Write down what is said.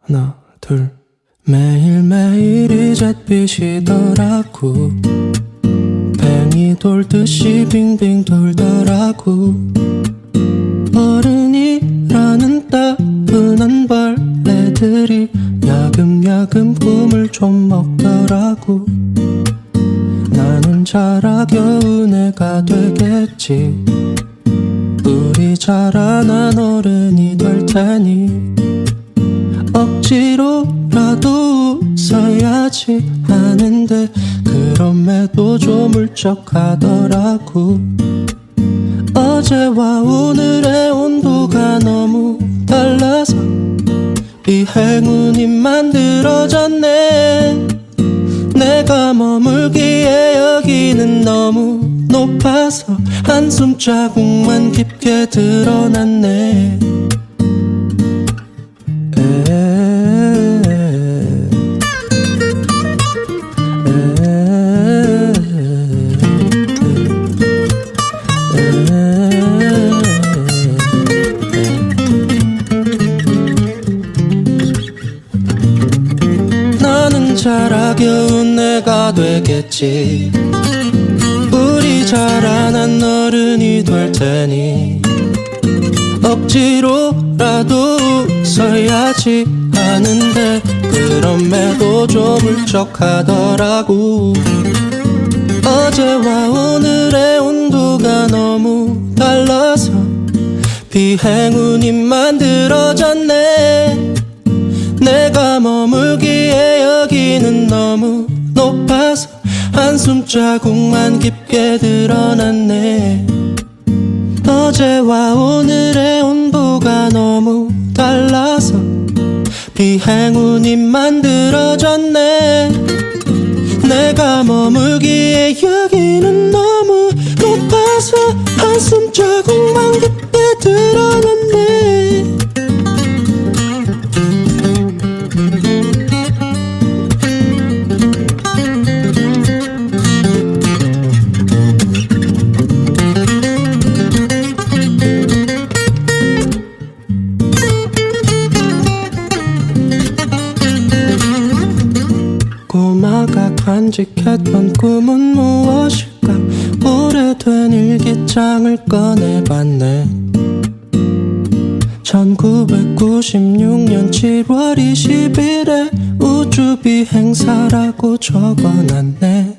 하나 둘. 매일매일이 잿빛이더라고 뱅이 돌듯이 빙빙 돌더라고. 어른이라는 따분한 벌레들이 야금야금 꿈을 좀 먹더라고. 나는 자라 겨운 애가 되겠지. 우리 자라난 어른이 될 테니 억지로라도 웃어야지 하는데 그럼에도 좀 울적하더라고. 어제와 오늘의 온도가 너무 달라서 이 행운이 만들어졌네. 내가 머물기에 여기는 너무 높아서 한숨 자국만 깊게 드러났네 자라 겨운 내가 되겠지. 우리 자라난 어른이 될 테니 억지로라도 웃어야지 하는데 그럼에도 좀 울적하더라고. 어제와 오늘의 온도가 너무 달라서 비행운이 만들어졌네 높아서 한숨 자국만 깊게 드러났네. 어제와 오늘의 온도가 너무 달라서 비행운이 만들어졌네. 내가 머물기에 여기 꼬마가 간직했던 꿈은 무엇일까? 오래된 일기장을 꺼내봤네. 1996년 7월 20일에 우주비행사라고 적어놨네